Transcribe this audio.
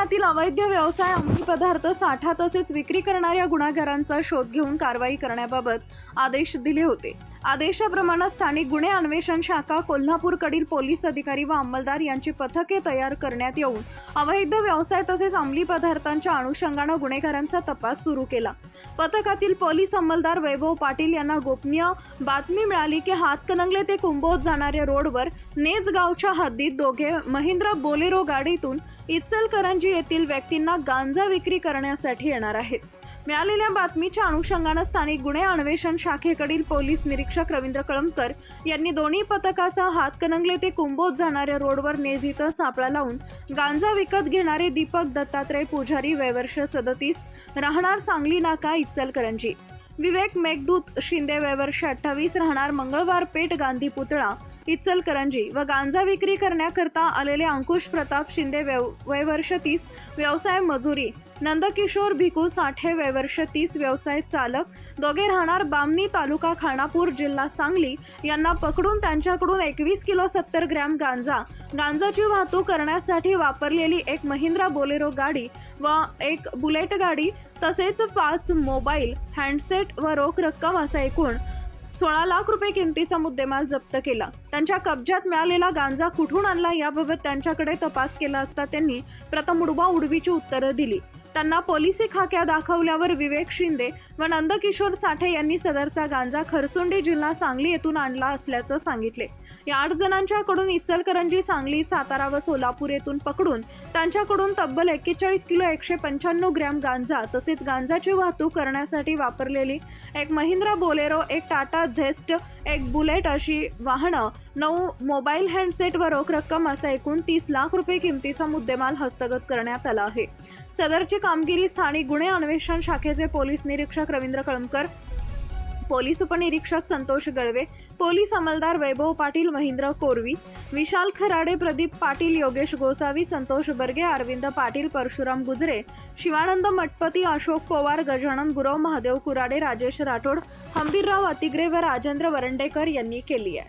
अवैध व्यवसाय अंमली पदार्थ साठा तसेच विक्री करणाऱ्या गुन्हेगारांचा शोध घेऊन कारवाई करण्याबाबत आदेश दिले होते. आदेशाप्रमाणे स्थानिक गुन्हे अन्वेषण शाखा कोल्हापूरकडील पोलीस अधिकारी व अंमलदार यांची पथके तयार करण्यात येऊन अवैध व्यवसाय तसेच अंमली पदार्थांच्या अनुषंगानं गुन्हेगारांचा तपास सुरू केला. पथकातील पोलीस अंमलदार वैभव पाटील यांना गोपनीय बातमी मिळाली की हातकणंगले ते कुंभोज जाणाऱ्या रोडवर नेज गावच्या हद्दीत दोघे महिंद्रा बोलेरो गाडीतून इचलकरंजी येथील व्यक्तींना गांजा विक्री करण्यासाठी येणार आहेत. मिळालेल्या बातमीच्या अनुषंगानं स्थानिक गुन्हे अन्वेषण शाखेकडील पोलीस निरीक्षक रवींद्र कळमकर यांनी दोन्ही पथकासह हातकणंगले ते कुंभोज जाणाऱ्या रोडवर नेज इथं सापळा लावून गांजा विकत घेणारे दीपक दत्तात्रय पुजारी वयवर्ष सदतीस राहणार सांगली नाका इचलकरंजी. विवेक मेघदूत शिंदे वयवर्ष अठ्ठावीस राहणार मंगळवार पेठ गांधी पुतळा इचलकरंजी व गांजा विक्री करण्याकरता आलेले अंकुश प्रताप शिंदे व्यव वयवर्ष तीस व्यवसाय मजुरी नंदकिशोर भिकू साठे वयवर्ष तीस व्यवसाय चालक दोघे राहणार बामणी तालुका खानापूर जिल्हा सांगली. यांना पकडून त्यांच्याकडून एकवीस किलो सत्तर ग्रॅम गांजा गांजाची वाहतूक करण्यासाठी वापरलेली एक महिंद्रा बोलेरो गाडी व एक बुलेट गाडी तसेच पाच मोबाईल हँडसेट व रोख रक्कम असा एकूण सोळा लाख रुपये किमतीचा मुद्देमाल जप्त केला. त्यांच्या कब्जात मिळालेला गांजा कुठून आणला याबाबत त्यांच्याकडे तपास केला असता त्यांनी प्रथम उडवा उडवीची उत्तरं दिली. त्यांना पोलिसी खाक्या दाखवल्यावर विवेक शिंदे व नंदकिशोर साठे यांनी सदरचा गांजा खरसुंडी जिल्हा सांगली येथून आणला असल्याचं सांगितले. या आठ जणांच्याकडून इचलकरंजी सांगली सातारा व सोलापूर येथून पकडून त्यांच्याकडून तब्बल एक्केचाळीस किलो एकशे पंच्याण्णव ग्रॅम गांजा तसेच गांजाची वाहतूक करण्यासाठी वापरलेली एक महिंद्रा बोलेरो एक टाटा झेस्ट एक बुलेट अशी वाहनं नऊ मोबाईल हँडसेट व रोख रक्कम असा एकूण तीस लाख रुपये किमतीचा मुद्देमाल हस्तगत करण्यात आला आहे. सदरची कामगिरी स्थानिक गुन्हे अन्वेषण शाखेचे पोलीस निरीक्षक रवींद्र कळमकर पोलीस उपनिरीक्षक संतोष गळवे पोलीस अंमलदार वैभव पाटील महेंद्र कोरवी विशाल खराडे प्रदीप पाटील योगेश गोसावी संतोष बर्गे अरविंद पाटील परशुराम गुजरे शिवानंद मटपती अशोक पवार गजानन गुरव महादेव कुराडे राजेश राठोड हंबीरराव अतिग्रे व राजेंद्र वरंडेकर यांनी केली आहे.